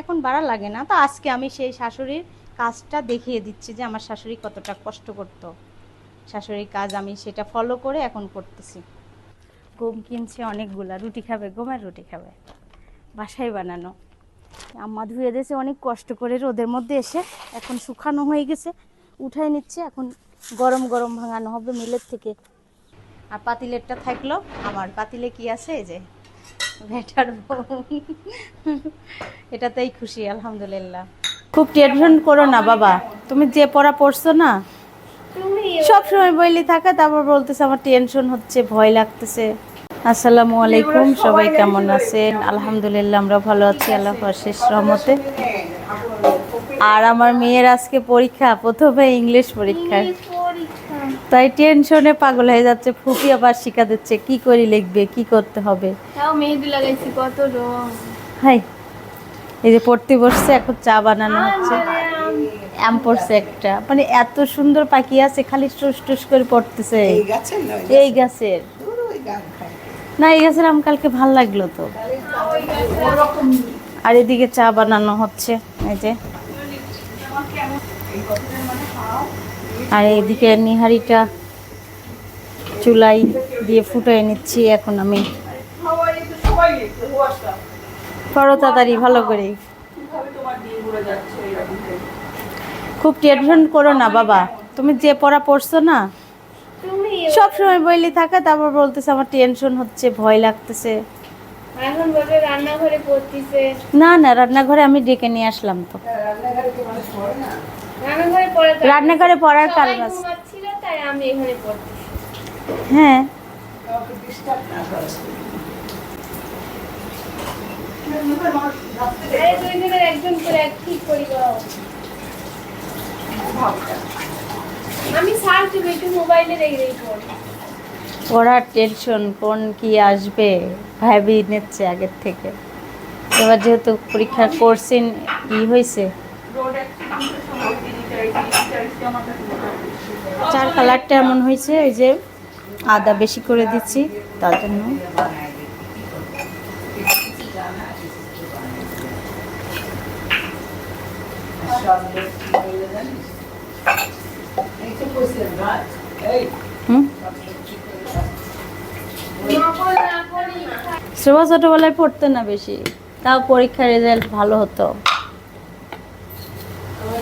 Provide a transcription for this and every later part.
এখন বাড়া লাগে না। তো আজকে আমি সেই শাশুড়ির কাজটা দেখিয়ে দিচ্ছি যে আমার শাশুড়ি কতটা কষ্ট করত। শাশুড়ির কাজ আমি সেটা ফলো করে এখন করতেছি। গম কিনছে অনেকগুলা, রুটি খাবে গমের রুটি খাবে। বাসায় বানানো। আম্মা ধুয়ে দিয়েছে, অনেক কষ্ট করে রোদের মধ্যে এসে এখন শুকানো হয়ে গেছে। উঠাই নিচ্ছে, এখন গরম গরম ভাঙানো হবে মিলের থেকে। আর পাতিলেরটা থাকল আমার। পাতিলে কি আছে যে? বউ। এটাতেই খুশি আলহামদুলিল্লাহ। খুব টেনশন করো না বাবা। তুমি যে পড়া পড়ছো না সব সময় বইলি থাকা তারপর বলতেছে আমার টেনশন হচ্ছে ভয় লাগতেছে। আসসালামু আলাইকুম সবাই কেমন আছেন? আলহামদুলিল্লাহ আমরা ভালো আছি আল্লাহ শেষ রহমতে। আর আমার মেয়ের আজকে পরীক্ষা প্রথমে ইংলিশ পরীক্ষা। তাই টেনশনে পাগল হয়ে যাচ্ছে ফুপি আবার শিখা দিচ্ছে কি করে লিখবে কি করতে হবে? তাও মেহেদি লাগাইছি কত রং। হাই এই যে পড়তে বসছে এখন চা বানানো হচ্ছে। আম। পড়ছে একটা। মানে এত সুন্দর পাখি আছে খালি টুস টুস করে পড়তেছে। এই গাছের নয় এই গাছের। দূর ওই গান না এই গাছের আম কালকে ভালো লাগল তো। আর এদিকে চা বানানো হচ্ছে এই যে। আর এইদিকে নিহারিটা চুলাই দিয়ে ফুটাই নিচ্ছি এখন আমি করো তাড়াতাড়ি ভালো করে। খুব টেনশন করো না বাবা। তুমি যে পড়া পড়ছো না সব সময় বইলি থাকা তারপর বলতেছে আমার টেনশন হচ্ছে ভয় লাগতেছে। না না রান্নাঘরে আমি ডেকে নিয়ে আসলাম তো। রান্নাঘরে পড়ার কারণ আছে ঘুমাচ্ছিল তাই আমি এখানে পড়তেছি হ্যাঁ। আরে দুই জনের একজন করে এক ঠিক করি বাবা। আমি সার্চ দেবো একটু মোবাইলে দেখে দেখি। পড় পড়ার টেনশন কোন কি আসবে? ভাবি নিচ্ছে আগের থেকে। এবার যেহেতু পরীক্ষা করছেন ই হয়েছে চার কালারটা এমন হয়েছে, এই যে আদা বেশি করে দিচ্ছি, তার জন্য। শ্রেবা ছোটবেলায় পড়তে না বেশি, তাও পরীক্ষার রেজাল্ট ভালো হতো এই যে এই পড়ি দাও। এটা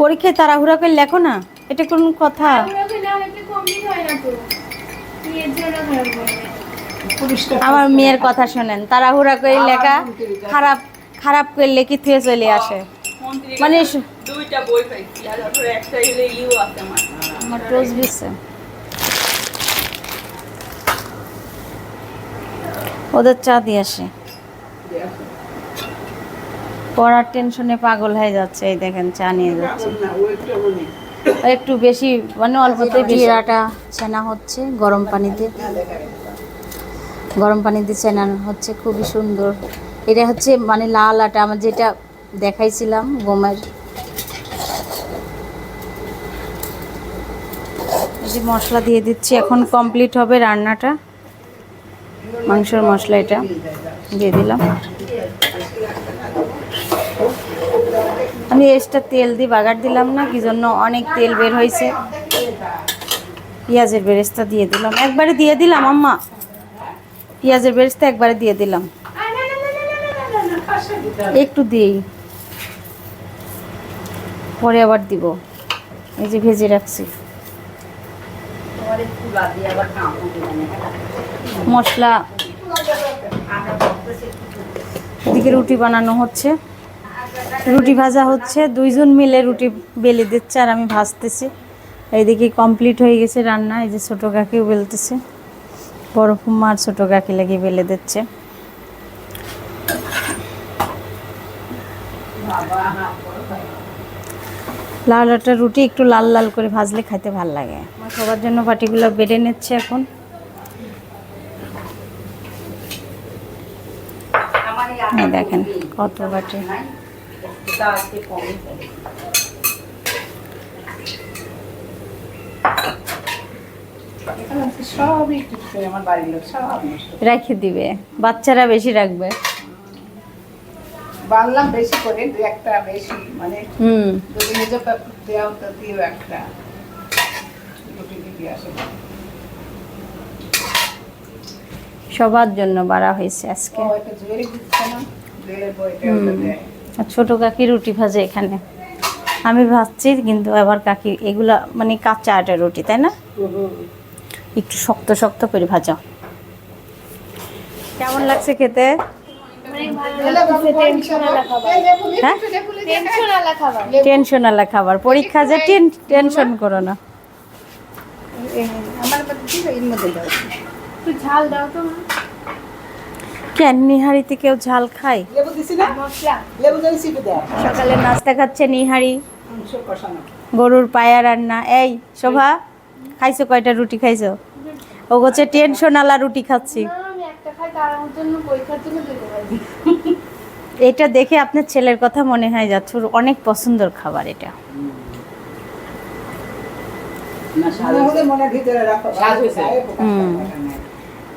পরীক্ষায় তাড়াহুড়া করে লেখো না এটা কোন কথা। আমার মেয়ের কথা শোনেন তাড়াহুড়া করে লেখা খারাপ খারাপ করে লেখি থুয়ে চলে আসে। মানে দুইটা বই পাইছি আর একটা ইউ আছে আমার। আমার টোজ দিচ্ছে ওদের চা দিয়ে আসে। পড়ার টেনশনে পাগল হয়ে যাচ্ছে এই দেখেন চা নিয়ে যাচ্ছে। একটু বেশি মানে অল্পতে জিরাটা ছেনা হচ্ছে গরম পানিতে। গরম পানিতে ছেনানো হচ্ছে খুবই সুন্দর। এটা হচ্ছে মানে লাল আটা আমার যেটা দেখাইছিলাম গমের। যে মশলা দিয়ে দিচ্ছি এখন কমপ্লিট হবে রান্নাটা। মাংসের মশলা এটা দিয়ে দিলাম। আমি এক্সট্রা তেল দিয়ে বাগার দিলাম না, কি জন্য অনেক তেল বের হয়েছে। পেঁয়াজের বেরেস্তা দিয়ে দিলাম। একবারে দিয়ে দিলাম, আম্মা। পেঁয়াজের বেরেস্তা একবারে দিয়ে দিলাম। একটু দিই। পরে আবার দিব। এই যে ভেজে রাখছি। মশলা। এদিকে রুটি বানানো হচ্ছে। রুটি ভাজা হচ্ছে। দুইজন মিলে রুটি বেলে দিচ্ছে আর আমি ভাজতেছি। এইদিকে কমপ্লিট হয়ে গেছে রান্না। এই যে ছোটো কাকেও বেলতেছে। বড় ফুম্মা আর ছোটো কাকি লাগিয়ে বেলে দিচ্ছে। লাল একটা রুটি একটু লাল লাল করে ভাজলে খাইতে ভালো লাগে। আমার সবার জন্য পাটিগুলো বেড়ে নিচ্ছে এখন। দেখেন কত বাটি। রেখে দিবে বাচ্চারা বেশি রাখবে। বানলাম বেশি করে দু একটা বেশি মানে যদি নিজে দেওয়া তো দিও একটা। রুটি সবার জন্য বাড়া হয়েছে আজকে। ছোটো কাকি রুটি ভাজে এখানে। আমি ভাজছি কিন্তু আবার কাকি এগুলা মানে কাঁচা আটা রুটি তাই না? একটু শক্ত শক্ত করে ভাজা। কেমন লাগছে খেতে? হ্যাঁ টেনশন আলা খাবার। পরীক্ষা যে টেন টেনশন করো না। কেন নিহারিতে কেউ ঝাল খায়? সকালে নাস্তা খাচ্ছে নিহারি। গরুর পায়া রান্না। এই, শোভা, খাইছো কয়টা রুটি খাইছো? ও হচ্ছে টেনশন আলা রুটি খাচ্ছি। একটা খাই তার জন্য পরীক্ষার জন্য এটা দেখে আপনার ছেলের কথা মনে হয় যাচ্ছে ওর অনেক পছন্দের খাবার এটা। হলে ভিতরে রাখো।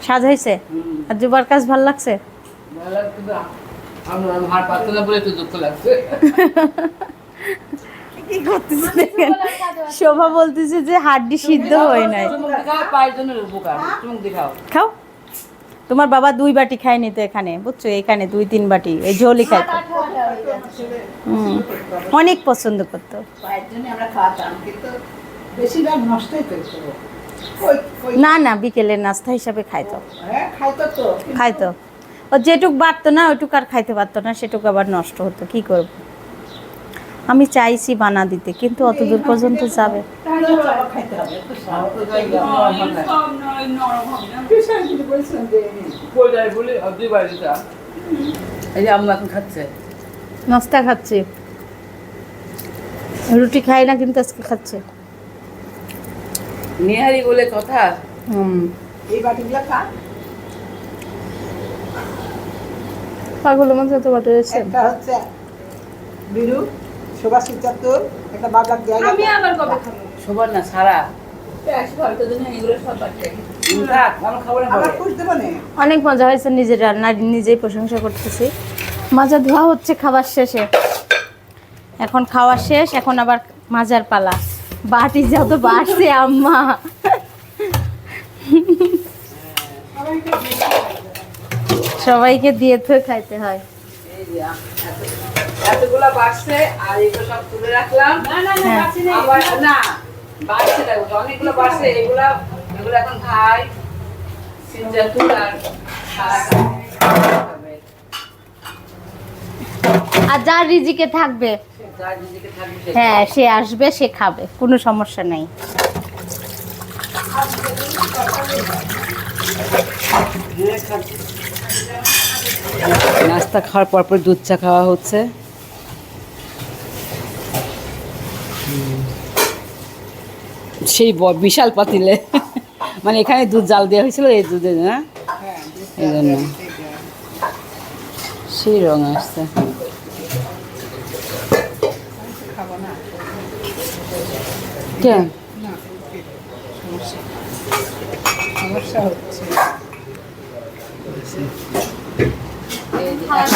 স্বাদ হয়েছে। আর জুবার কাজ ভালো লাগছে? কি করতেছে দেখেন? শোভা বলতেছে যে হাড্ডি সিদ্ধ হয় নাই। খাও। তোমার বাবা দুই বাটি খায়নি তো এখানে বুঝছ? এখানে দুই তিন বাটি এই ঝোলই খাইতো হুম অনেক পছন্দ করতো। না না বিকেলের নাস্তা হিসাবে খাইতো। হ্যাঁ খাইতো খাইতো। ও যেটুক বাড়তো না ওইটুক আর খাইতে পারতো না সেটুক আবার নষ্ট হতো। কি করব? আমি চাইছি বানা দিতে কিন্তু অত দূর পর্যন্ত যাবে। নাস্তা খাচ্ছে। রুটি খাই না কিন্তু আজকে খাচ্ছে। নিহারি বলে কথা? হুম। এই বাটিগুলো খা। পাগলের মধ্যে তো বাটা রয়েছে। একটা হচ্ছে বিরু সুভাষ একটা বাজার দেওয়া আমি আবার কবে খাব? সবার না সারা। অনেক মজা হয়েছে নিজের রান্না নিজেই প্রশংসা করতেছি। মাজা ধোয়া হচ্ছে খাবার শেষে। এখন খাওয়া শেষ এখন আবার মাজার পালা। বাটি যত বাড়ছে আম্মা। সবাইকে দিয়ে তো খাইতে হয়। এতগুলা বাড়ছে আর এগুলো সব তুলে রাখলাম। না না হ্যাঁ। না বাড়ছে দেখো অনেকগুলো বাড়ছে এগুলা এগুলো এখন আর আর যার রিজিকে থাকবে হ্যাঁ সে আসবে সে খাবে কোনো সমস্যা নেই। নাস্তা খাওয়ার পর পর দুধ চা খাওয়া হচ্ছে। সেই বিশাল পাতিলে। মানে এখানে দুধ জাল দেওয়া হয়েছিল এই দুধে না? হ্যাঁ এই জন্য। সেই রং আসছে। কেন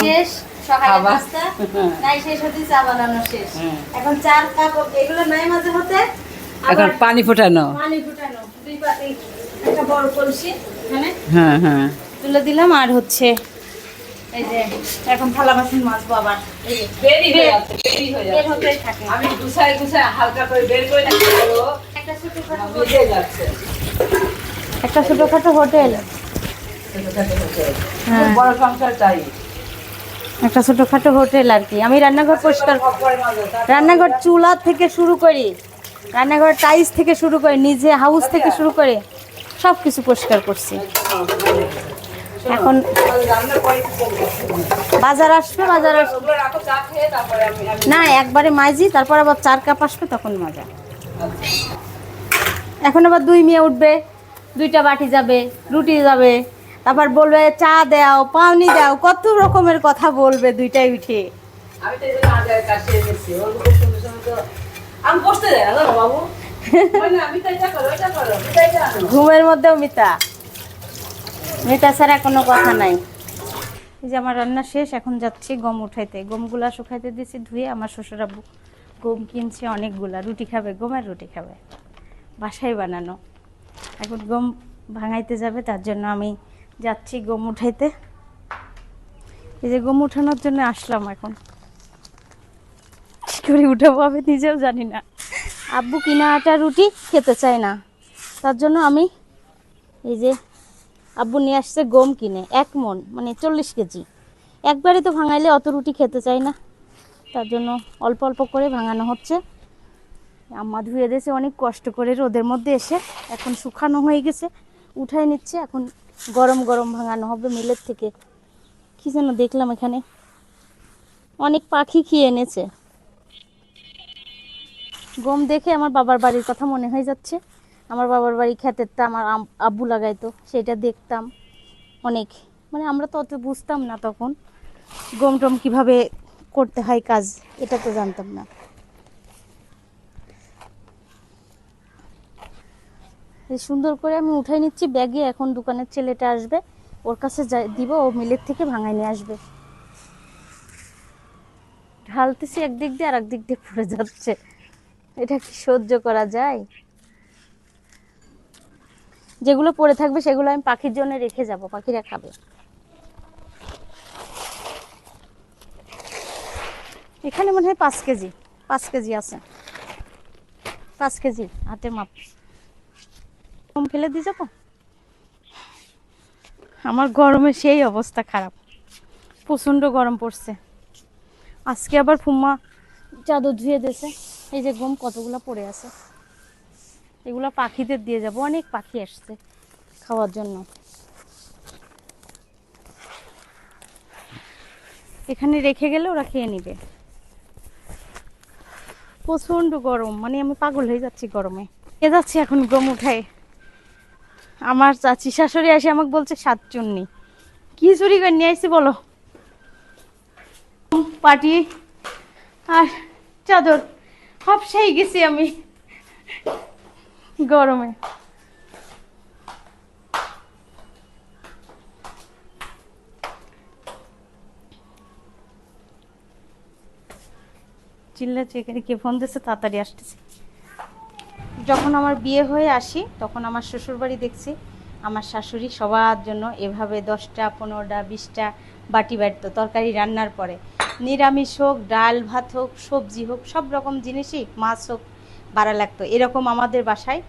শেষ হ্যাঁ। এখন চার কাপ এগুলো নাই মাঝে হতে এখন পানি ফোটানো। পানি ফুটানো। দুই পাতে একটা বড় কলসি এখানে হ্যাঁ হ্যাঁ। তুলে দিলাম আর হচ্ছে এই যে এখন থালা বাসন মাজবো আবার। এই যে দেরি হয়ে যাচ্ছে হয়ে বের হতেই থাকে। আমি গুছাই গুছাই হালকা করে বের করে একটা ছোটখাটো ভিজে যাচ্ছে। একটা ছোটখাটো হোটেল। হ্যাঁ। বড় সংসার চাই একটা ছোটখাটো হোটেল আর কি। আমি রান্নাঘর পরিষ্কার রান্নাঘর চুলা থেকে শুরু করি। রান্নাঘর টাইস থেকে শুরু করে নিজে হাউস থেকে শুরু করে সব কিছু পরিষ্কার করছি। এখন? বাজার আসবে বাজার আসবে না, একবারে মাইজি তারপর আবার চার কাপ আসবে, তখন মাজা। এখন আবার দুই মেয়ে উঠবে, দুইটা বাটি যাবে, রুটি যাবে, তারপর বলবে, চা দাও পাউনি দাও, কত রকমের কথা বলবে দুইটাই উঠে। আমি তো আমি বসতে যাই না বাবু? ঘুমের মধ্যেও মিতা। মিতা ছাড়া কোনো কথা নাই। এই যে আমার রান্না শেষ, এখন যাচ্ছি গম উঠাইতে। গমগুলা শুকাইতে দিয়েছি ধুয়ে, আমার শ্বশুর আব্বু গম কিনছে অনেকগুলা। রুটি খাবে, গমের রুটি খাবে। বাসায় বানানো। এখন গম ভাঙাইতে যাবে, তার জন্য আমি যাচ্ছি গম উঠাইতে। এই যে গম উঠানোর জন্য আসলাম এখন। করে উঠাবো, আমি নিজেও জানি না। আব্বু কিনা আটা রুটি খেতে চায় না। তার জন্য আমি এই যে আব্বু নিয়ে আসছে গম কিনে, এক মন মানে চল্লিশ কেজি। একবারে তো ভাঙাইলে অত রুটি খেতে চাই না। তার জন্য অল্প অল্প করে ভাঙানো হচ্ছে। আম্মা ধুয়ে দিয়েছে, অনেক কষ্ট করে রোদের মধ্যে এসে এখন শুকানো হয়ে গেছে। উঠাই নিচ্ছে, এখন গরম গরম ভাঙানো হবে মিলের থেকে। কি যেন দেখলাম এখানে। অনেক পাখি খেয়ে এনেছে। গম দেখে আমার বাবার বাড়ির কথা মনে হয়ে যাচ্ছে। আমার বাবার বাড়ি ক্ষেতেরটা আমার আব্বু লাগাইতো, সেটা দেখতাম অনেক। মানে আমরা তো অত বুঝতাম না তখন গম টম কীভাবে করতে হয় কাজ, এটা তো জানতাম না। সুন্দর করে আমি উঠাই নিচ্ছি ব্যাগে, এখন দোকানের ছেলেটা আসবে, ওর কাছে দিব, ও মিলের থেকে ভাঙাই নিয়ে আসবে। ঢালতেছি একদিক দিয়ে আর একদিক দিয়ে পড়ে যাচ্ছে। এটা কি সহ্য করা যায়? যেগুলো পড়ে থাকবে সেগুলো আমি পাখির জন্য রেখে যাব, পাখিরা খাবে। এখানে মনে হয় পাঁচ কেজি পাঁচ কেজি আছে। পাঁচ কেজি, হাতে মাপ। কম ফেলে দিয়ে যাব? আমার গরমে সেই অবস্থা খারাপ। প্রচণ্ড গরম পড়ছে। আজকে আবার ফুম্মা চাদর ধুয়ে দিয়েছে। এই যে গম কতগুলো পড়ে আছে? এগুলো পাখিদের দিয়ে যাব। অনেক পাখি আসছে খাওয়ার জন্য। এখানে রেখে গেলে ওরা খেয়ে নিবে। প্রচণ্ড গরম। মানে আমি পাগল হয়ে যাচ্ছি গরমে। এ যাচ্ছি এখন গম উঠায়। আমার চাচি শাশুড়ি এসে আমাকে বলছে সাতচুন্নি কি চুরি করে নিয়ে আসছি বলো? পাটি আর চাদর। হাফসাই গেছি আমি। গরমে। চিল্লাচ্ছে এখানে কে ফোন দিচ্ছে তাড়াতাড়ি আসতেছি। যখন আমার বিয়ে হয়ে আসি, তখন আমার শ্বশুর বাড়ি দেখছি, আমার শাশুড়ি সবার জন্য এভাবে দশটা, পনেরোটা, বিশটা বাটি বাড়তো তরকারি রান্নার পরে। নিরামিষ হোক, ডাল, ভাত হোক, সবজি হোক, সব রকম জিনিসই মাছ হোক, বাড়া লাগতো। এরকম আমাদের বাসায়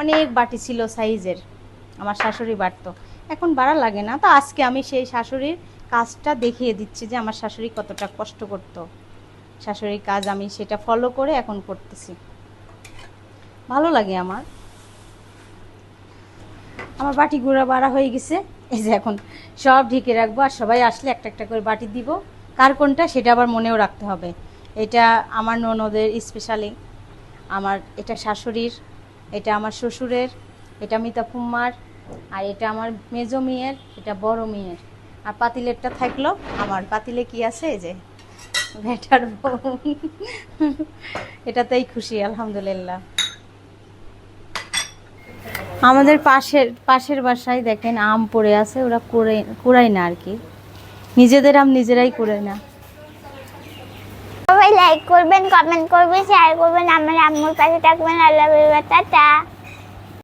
অনেক বাটি ছিল সাইজের। আমার শাশুড়ি বাড়তো। এখন বাড়া লাগে না। তো আজকে আমি সেই শাশুড়ির কাজটা দেখিয়ে দিচ্ছি যে আমার শাশুড়ি কতটা কষ্ট করতো। শাশুড়ির কাজ আমি সেটা ফলো করে এখন করতেছি। ভালো লাগে আমার। আমার বাটি গুঁড়া বাড়া হয়ে গেছে। এই যে এখন সব ঢেকে রাখব আর সবাই আসলে একটা একটা করে বাটি দিব। কার কোনটা সেটা আবার মনেও রাখতে হবে। এটা আমার ননদের স্পেশালি আমার, এটা শাশুড়ির, এটা আমার শ্বশুরের, এটা মিতা ফুম্মার আর এটা আমার মেজো মেয়ের, এটা বড় মেয়ের। আর পাতিলেরটা থাকল আমার। পাতিলে কি আছে এই যে? বউ। এটাতেই খুশি, আলহামদুলিল্লাহ। আমাদের পাশের পাশের বাসায় দেখেন আম পড়ে আছে, ওরা কুড়ায় না আর কি। নিজেদের আম নিজেরাই করে না। সবাই লাইক করবেন কমেন্ট করবেন শেয়ার করবেন, আমার আম্মুর কাছে থাকবেন আল্লাহ টাটা।